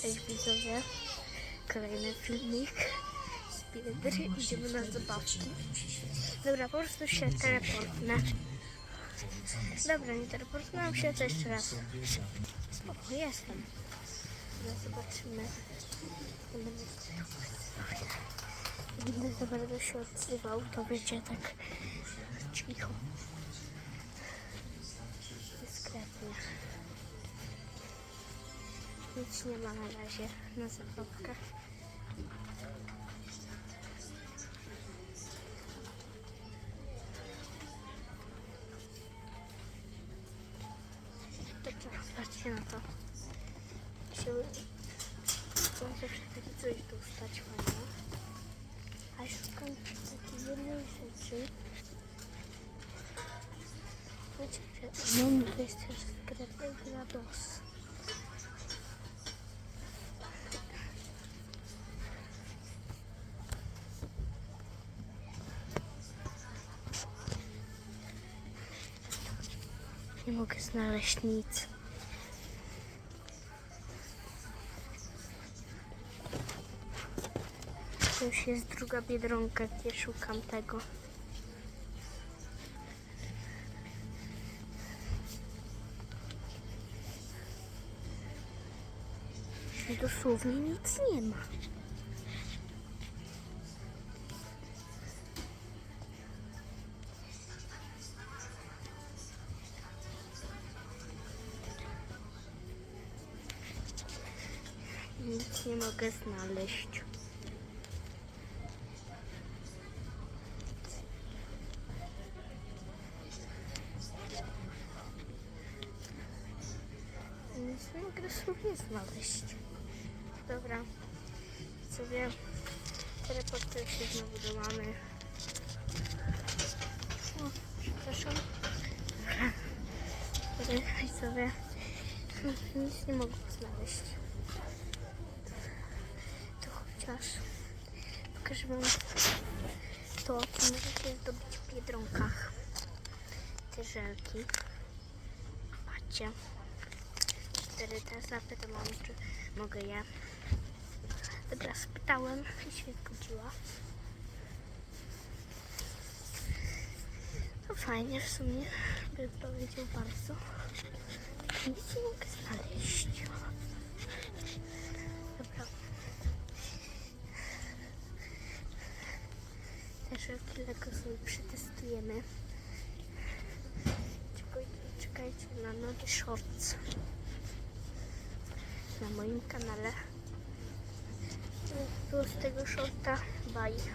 Cześć widzowie, kolejny filmik z Biedry, idziemy na zabawki. Dobra, po prostu się teleportnę. Dobra, nie teleportnąłem się, to jeszcze raz. Spoko, jestem. Teraz zobaczymy. Będę, za bardzo się odzywał, to wiecie, tak cicho. Nic nie ma na razie na zabawkach. Dobra, patrzcie na to. To zawsze takie coś dostać fajne. A szukam takiej jednej rzeczy. Wiecie, że mam to jest też sklepy GLaDOS. Nie mogę znaleźć nic. To już jest druga biedronka, gdzie szukam tego. Dosłownie nic nie ma. Nic nie mogę znaleźć. Nic nie mogę sobie znaleźć. Dobra. Sobie teleportuję się znowu do mamy. O, przepraszam. Czekaj sobie. Nic nie mogę znaleźć chociaż pokażę wam to, co możecie zdobyć w Biedronkach. Te żelki. Patrzcie. Cztery te zapytam mam, czy mogę je. Dobra, spytałem i się zgodziła. To fajnie w sumie, by powiedział bardzo. Nic nie mogę znaleźć. Lego sobie przetestujemy. Czekajcie, czekajcie na nowy shorts na moim kanale. Było z tego shorta bye.